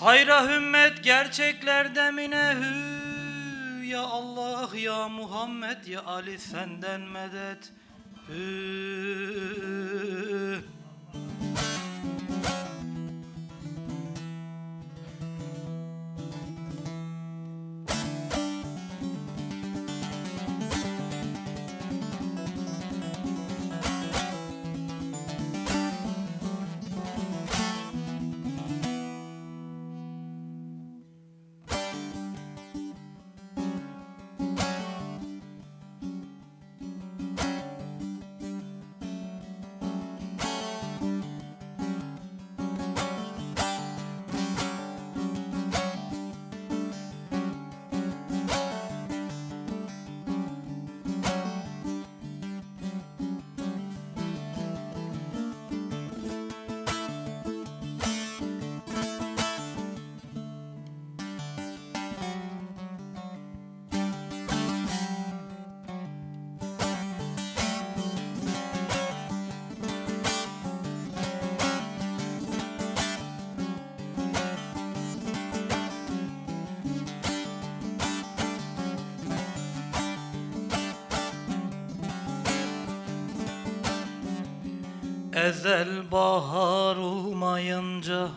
Hayra hümmet gerçeklerde mine hü Ya Allah ya Muhammed ya Ali senden medet. Hü Ezel bahar olmayınca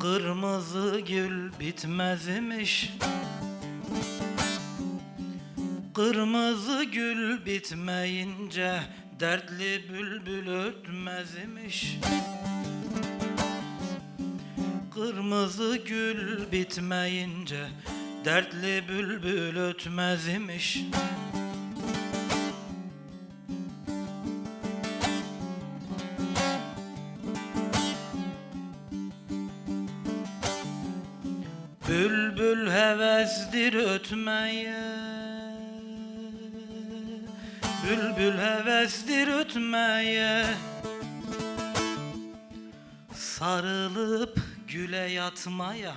Kırmızı gül bitmez imiş Kırmızı gül bitmeyince Dertli bülbül ötmez imiş Kırmızı gül bitmeyince Dertli bülbül ötmez imiş Bülbül hevesdir ötmeye. Bülbül hevestir ötmeye. Sarılıp güle yatmaya.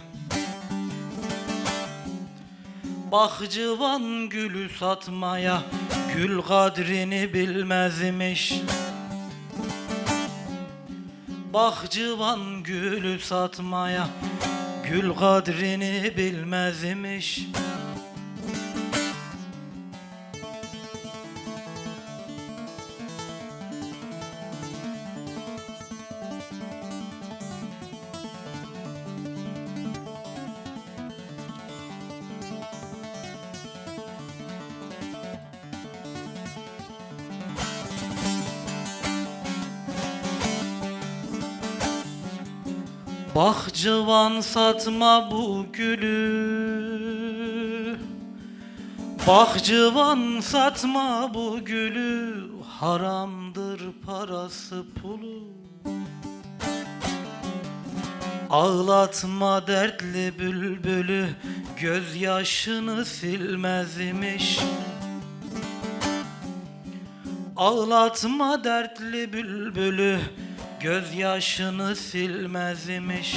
Bahçıvan gülü satmaya. Gül kadrini bilmezmiş. Bahçıvan gülü satmaya Gül kadrini bilmezmiş Bahçıvan satma bu gülü. Bahçıvan satma bu gülü Haramdır parası pulu. Ağlatma dertli bülbülü Gözyaşını silmezmiş Ağlatma dertli bülbülü Gözyaşını silmezmiş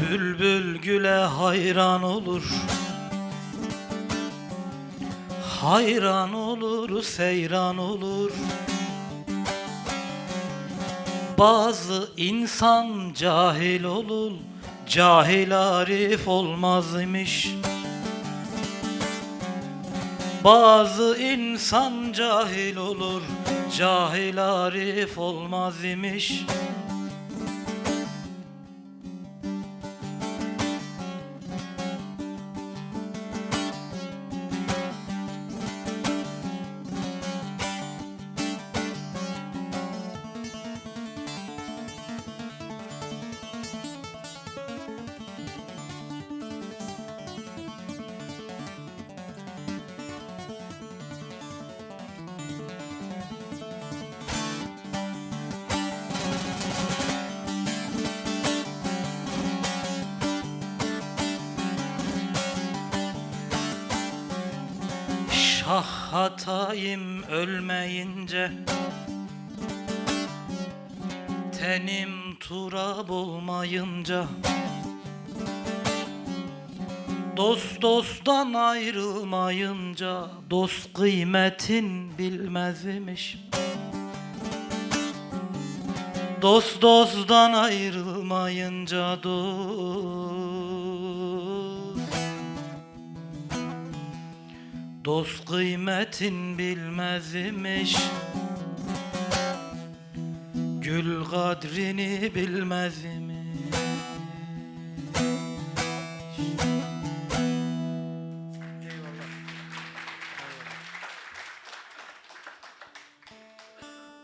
Bülbül güle hayran olur. Hayran olur, seyran olur. Bazı insan cahil olur Cahil arif olmaz imiş. Bazı insan cahil olur Cahil arif olmaz imiş Şah hatayım ölmeyince Tenim turab olmayınca Dost dosttan ayrılmayınca Dost kıymetin bilmez imiş Dost dosttan ayrılmayınca dost Dost kıymetin bilmez imiş Gül kadrini bilmez